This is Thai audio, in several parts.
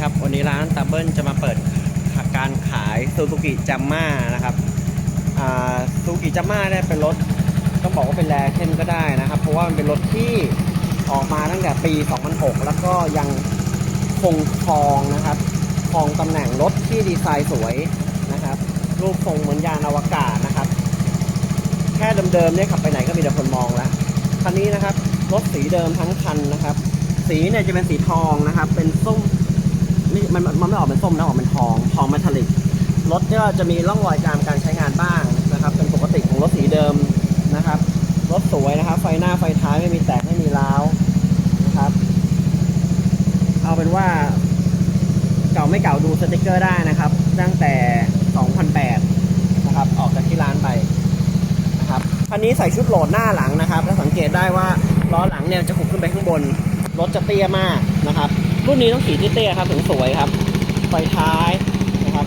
ครับ วันนี้ร้านตาเบิลจะมาเปิดการขายซูซูกิจัมม่านะครับซูซูกิจัมม่าเนี่ยเป็นรถต้องบอกว่าเป็นแรเทนก็ได้นะครับ เพราะว่ามันเป็นรถที่ออกมาตั้งแต่ปี 2006 แล้วก็ยังคงครองนะครับครองตำแหน่งรถที่ดีไซน์สวยนะครับ รูปทรงเหมือนยานอวกาศนะครับ แค่เดิมๆเนี่ยขับไปไหนก็มีแต่คนมองแล้วคันนี้นะครับรถสีเดิมทั้งคันนะครับ สีเนี่ยจะเป็นสีทองนะครับ เป็นส้มันมันมันไม่ออกเป็นส้มนะออกเป็นทองทองเมทัลลิกรถก็จะมีร่องรอยการการใช้งานบ้างนะครับ เป็นปกติของรถสีเดิมนะครับรถสวยนะครับ ไฟหน้าไฟท้ายไม่มีแตกไม่มีร้าวนะครับ เอาเป็นว่า เก่าไม่เก่าดูสติกเกอร์ได้นะครับ ตั้งแต่ 2008 นะครับ ออกจากที่ร้านไปนะครับคันนี้ใส่ชุดโหลดหน้าหลังนะครับ แล้วสังเกตได้ว่าล้อหลังเนี่ยจะหุบขึ้นไปข้างบนรถจะเตี้ยมากนะครับ รุ่นนี้ต้องขี่ที่เตี้ยครับถึงสวยครับไฟท้ายนะครับ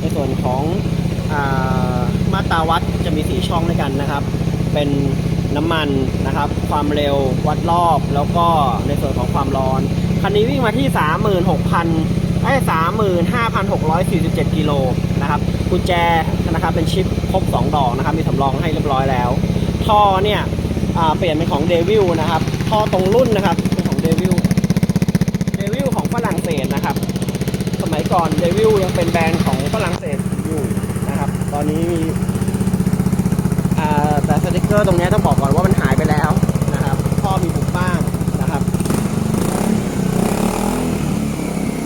ในส่วนของอามาตราวัดจะมีสีช่องด้วยกันนะครับ เป็นน้ำมันนะครับ ความเร็ววัดรอบแล้วก็ในส่วนของความร้อน คันนี้วิ่งมาที่ 36,000ไอ้35,647 กิโลนะครับกุญแจนะครับเป็นชิปครบ 2 ดอกนะครับ มีสำรองให้เรียบร้อยแล้ว ท่อเนี่ยเปลี่ยนเป็นของเดวิลนะครับ ท่อตรงรุ่นนะครับ เป็นของเดวิล เดวิลของฝรั่งเศสนะครับ สมัย ก่อนเดวิลยังเป็นแบรนด์ของฝรั่งเศสอยู่นะครับ ตอนนี้มีแต่สติกเกอร์ตรงนี้ต้องบอกก่อนว่ามันหายไปแล้วนะครับท่อมีบุกบ้างนะครับ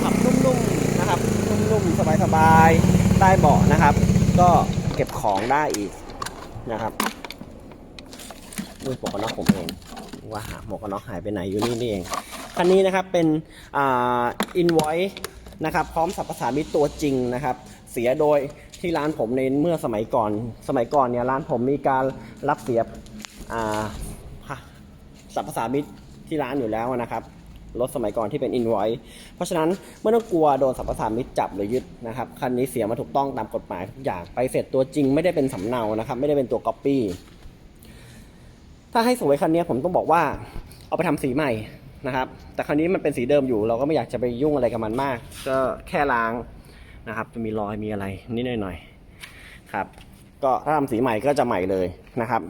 ขับนุ่มๆนะครับนุ่มๆสบายๆได้เบาะนะครับ ก็เก็บของได้อีกนะครับมือหมวกกันน็อกผมเองว่าหมวกกันน็อกหายไปไหนอยู่นี่นี่เองคันนี้นะครับเป็นอ่าอินไว นะครับพร้อมสับประสามิตตัวจริงนะครับ เสียโดยที่ร้านผมในเมื่อสมัยก่อน สมัยก่อนเนี่ยร้านผมมีการรับเสียอ่าสับประสามิตที่ร้านอยู่แล้วนะครับรถสมัยก่อนที่เป็นอินไวท์เพราะฉะนั้นไม่ต้องกลัวโดนสรรพสามิตจับหรือยึดนะครับคันนี้เสียมาถูกต้องตามกฎหมายทุกอย่างไปเสร็จตัวจริงไม่ได้เป็นสำเนานะครับ ไม่ได้เป็นตัวก๊อปปี้ถ้าให้สวยคันนี้ผมต้องบอกว่าเอาไปทำสีใหม่ นะครับ แต่คันนี้มันเป็นสีเดิมอยู่ เราก็ไม่อยากจะไปยุ่งอะไรกับมันมาก ก็แค่ล้างนะครับ จะมีรอยมีอะไรนิดหน่อยๆครับ ก็ถ้าทำสีใหม่ก็จะใหม่เลยนะครับ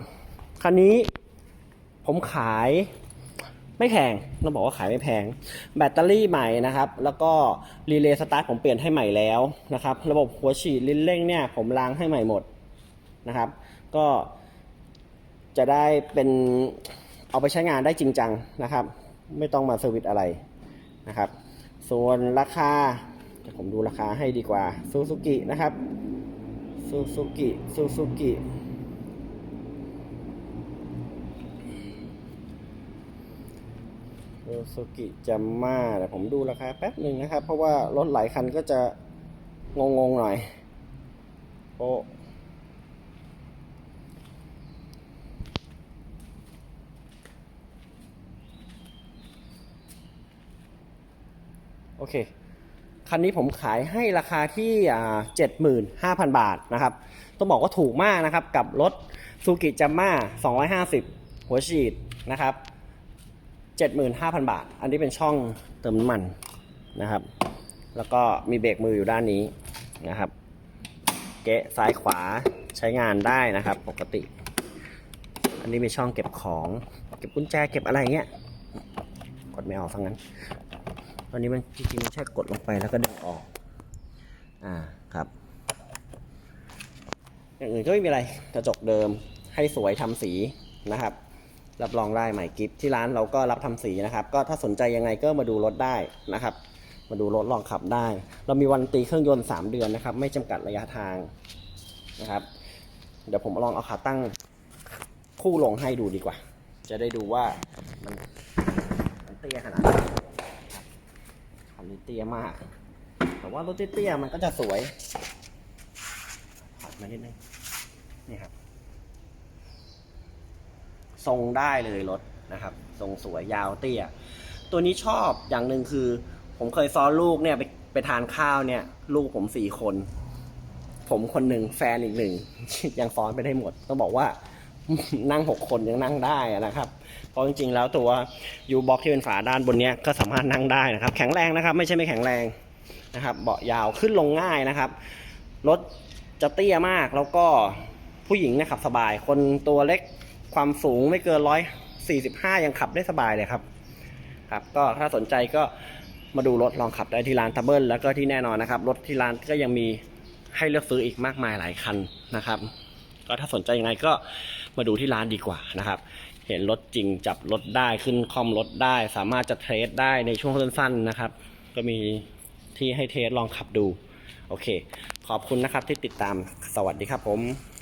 คันนี้ผมขายไม่แพงต้องบอกว่าขายไม่แพง แบตเตอรี่ใหม่นะครับ แล้วก็รีเลย์สตาร์ทผมเปลี่ยนให้ใหม่แล้วนะครับ ระบบหัวฉีดลิ้นเร่งเนี่ยผมล้างให้ใหม่หมดนะครับ ก็จะได้เป็นเอาไปใช้งานได้จริงจังนะครับ ไม่ต้องมาเซอร์วิสอะไรนะครับ ส่วนราคาผมดูราคาให้ดีกว่าซูซูกินะครับซูซูกิซูซูกิซูซูกิจัมมาแต่ผมดูราคาแป๊บหนึ่งนะครับ เพราะว่ารถหลายคันก็จะงงๆหน่อยโอ้ โอเค คันนี้ผมขายให้ราคาที่เจ็ดหมื่นห้าพันบาทนะครับ ต้องบอกว่าถูกมากนะครับ กับรถซูกิจัมมา250หัวฉีดนะครับ75,000บาท อันนี้เป็นช่องเติมน้ำมันนะครับ แล้วก็มีเบรกมืออยู่ด้านนี้นะครับ เกะซ้ายขวาใช้งานได้นะครับ ปกติ อันนี้มีช่องเก็บของ เก็บกุญแจเก็บอะไรเงี้ยกดไม่ออกทั้งนั้น ตอนนี้มันจริงๆมันแค่กดลงไปแล้วก็ดึงออก อ่าครับอย่างอื่นก็ไม่มีอะไรกระจกเดิมให้สวยทำสีนะครับ รับรองได้ใหม่กิฟที่ร้านเราก็รับทำสีนะครับ ก็ถ้าสนใจยังไงก็มาดูรถได้นะครับ มาดูรถลองขับได้ เรามีวันตีเครื่องยนต์ 3 เดือนนะครับ ไม่จำกัดระยะทางนะครับ เดี๋ยวผมลองเอาขาตั้งคู่ลงให้ดูดีกว่า จะได้ดูว่ามันเตี้ยขนาดไหน นนี้เตี้ยมาก แต่ว่ารถเตี้ยมันก็จะสวยถัดมานิดนึงนี่ครับ ทรงได้เลยรถนะครับ ทรงสวยยาวเตี้ย ตัวนี้ชอบอย่างหนึ่งคือ ผมเคยซ้อนลูกเนี่ยไปไปทานข้าวเนี่ย ลูกผมสี่คน ผมคนหนึ่งแฟนอีกหนึ่งยังซ้อนไปได้หมดต้องบอกว่า นั่งหกคนยังนั่งได้นะครับเพราะจริงๆแล้วตัวยูบ็อกที่เป็นฝาด้านบนเนี้ยก็สามารถนั่งได้นะครับ แข็งแรงนะครับ ไม่ใช่ไม่แข็งแรงนะครับ เบาะยาวขึ้นลงง่ายนะครับรถจะเตี้ยมากแล้วก็ผู้หญิงเนี่ยขับสบาย คนตัวเล็กความสูงไม่เกินร้อยสี่สิบห้ายังขับได้สบายเลยครับครับ ก็ถ้าสนใจก็มาดูรถลองขับได้ที่ร้านทับเบิลแล้วก็ที่แน่นอนนะครับ รถที่ร้านก็ยังมีให้เลือกซื้ออีกมากมายหลายคันนะครับ ก็ถ้าสนใจยังไงก็ มาดูที่ร้านดีกว่านะครับ เห็นรถจริงจับรถได้ขึ้นคอมรถได้ สามารถจะเทสได้ในช่วงสั้นๆนะครับ ก็มีที่ให้เทสลองขับดู โอเค ขอบคุณนะครับที่ติดตามสวัสดีครับผม